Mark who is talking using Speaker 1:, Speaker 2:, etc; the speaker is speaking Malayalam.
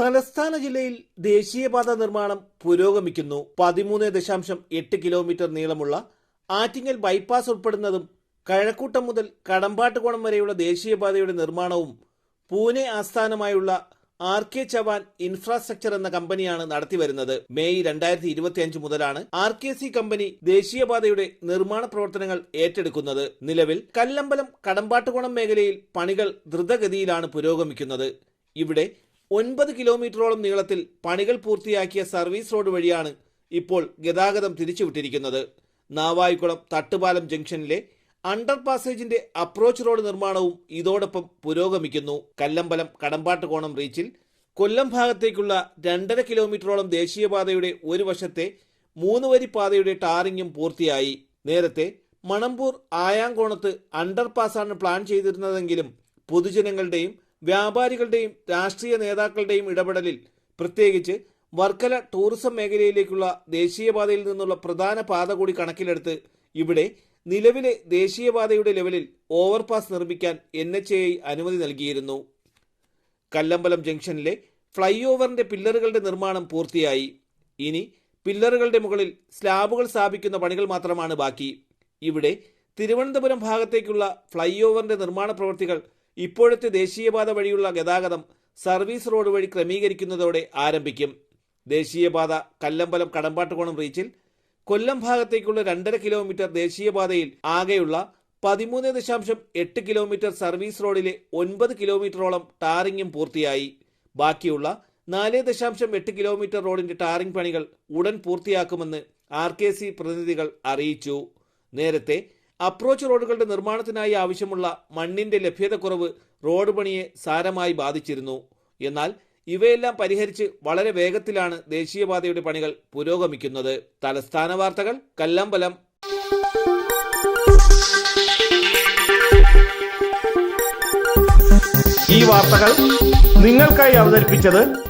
Speaker 1: തലസ്ഥാന ജില്ലയിൽ ദേശീയപാത നിർമ്മാണം പുരോഗമിക്കുന്നു. പതിമൂന്ന് ദശാംശം എട്ട് കിലോമീറ്റർ നീളമുള്ള ആറ്റിങ്ങൽ ബൈപ്പാസ് ഉൾപ്പെടുന്നതും കഴക്കൂട്ടം മുതൽ കടമ്പാട്ടുകോണം വരെയുള്ള ദേശീയപാതയുടെ നിർമ്മാണവും പൂനെ ആസ്ഥാനമായുള്ള ആർ കെ ചവാൻ ഇൻഫ്രാസ്ട്രക്ചർ എന്ന കമ്പനിയാണ് നടത്തിവരുന്നത്. മെയ് രണ്ടായിരത്തി ഇരുപത്തിയഞ്ച് മുതലാണ് ആർ കെ സി കമ്പനി ദേശീയപാതയുടെ നിർമ്മാണ പ്രവർത്തനങ്ങൾ ഏറ്റെടുക്കുന്നത്. നിലവിൽ കല്ലമ്പലം കടമ്പാട്ടുകോണം മേഖലയിൽ പണികൾ ദ്രുതഗതിയിലാണ് പുരോഗമിക്കുന്നത്. ഇവിടെ ഒൻപത് കിലോമീറ്ററോളം നീളത്തിൽ പണികൾ പൂർത്തിയാക്കിയ സർവീസ് റോഡ് വഴിയാണ് ഇപ്പോൾ ഗതാഗതം തിരിച്ചുവിട്ടിരിക്കുന്നത്. നാവായിക്കുളം തട്ടുപാലം ജംഗ്ഷനിലെ അണ്ടർ പാസേജിന്റെ അപ്രോച്ച് റോഡ് നിർമ്മാണവും ഇതോടൊപ്പം പുരോഗമിക്കുന്നു. കല്ലമ്പലം കടമ്പാട്ട് കോണം റീച്ചിൽ കൊല്ലം ഭാഗത്തേക്കുള്ള രണ്ടര കിലോമീറ്ററോളം ദേശീയപാതയുടെ ഒരു വശത്തെ മൂന്ന് വരി പാതയുടെ ടാറിങ്ങും പൂർത്തിയായി. നേരത്തെ മണമ്പൂർ ആയാങ്കോണത്ത് അണ്ടർ പാസാണ് പ്ലാൻ ചെയ്തിരുന്നതെങ്കിലും പൊതുജനങ്ങളുടെയും വ്യാപാരികളുടെയും രാഷ്ട്രീയ നേതാക്കളുടെയും ഇടപെടലിൽ പ്രത്യേകിച്ച് വർക്കല ടൂറിസം മേഖലയിലേക്കുള്ള ദേശീയപാതയിൽ നിന്നുള്ള പ്രധാന പാത കൂടി കണക്കിലെടുത്ത് ഇവിടെ നിലവിലെ ദേശീയപാതയുടെ ലെവലിൽ ഓവർപാസ് നിർമ്മിക്കാൻ എൻ എച്ച് എ അനുമതി നൽകിയിരുന്നു. കല്ലമ്പലം ജംഗ്ഷനിലെ ഫ്ലൈ ഓവറിന്റെ പില്ലറുകളുടെ നിർമ്മാണം പൂർത്തിയായി. ഇനി പില്ലറുകളുടെ മുകളിൽ സ്ലാബുകൾ സ്ഥാപിക്കുന്ന പണികൾ മാത്രമാണ് ബാക്കി. ഇവിടെ തിരുവനന്തപുരം ഭാഗത്തേക്കുള്ള ഫ്ലൈ ഓവറിന്റെ നിർമ്മാണ പ്രവൃത്തികൾ ഇപ്പോഴത്തെ ദേശീയപാത വഴിയുള്ള ഗതാഗതം സർവീസ് റോഡ് വഴി ക്രമീകരിക്കുന്നതോടെ ആരംഭിക്കും. ദേശീയപാത കല്ലമ്പലം കടമ്പാട്ടുകോണം റീച്ചിൽ കൊല്ലം ഭാഗത്തേക്കുള്ള രണ്ടര കിലോമീറ്റർ ദേശീയപാതയിൽ ആകെയുള്ള പതിമൂന്ന് ദശാംശം എട്ട് കിലോമീറ്റർ സർവീസ് റോഡിലെ ഒൻപത് കിലോമീറ്ററോളം ടാറിങ്ങും പൂർത്തിയായി. ബാക്കിയുള്ള നാല് ദശാംശം എട്ട് കിലോമീറ്റർ റോഡിന്റെ ടാറിംഗ് പണികൾ ഉടൻ പൂർത്തിയാക്കുമെന്ന് ആർ കെ സി പ്രതിനിധികൾ അറിയിച്ചു. നേരത്തെ അപ്രോച്ച് റോഡുകളുടെ നിർമ്മാണത്തിനായി ആവശ്യമുള്ള മണ്ണിന്റെ ലഭ്യതക്കുറവ് റോഡ് പണിയെ സാരമായി ബാധിച്ചിരുന്നു. എന്നാൽ ഇവയെല്ലാം പരിഹരിച്ച് വളരെ വേഗത്തിലാണ് ദേശീയപാതയുടെ പണികൾ പുരോഗമിക്കുന്നത്. തലസ്ഥാന വാർത്തകൾ കല്ലമ്പലം. ഈ വാർത്തകൾ നിങ്ങൾക്കായി അവതരിപ്പിച്ചത്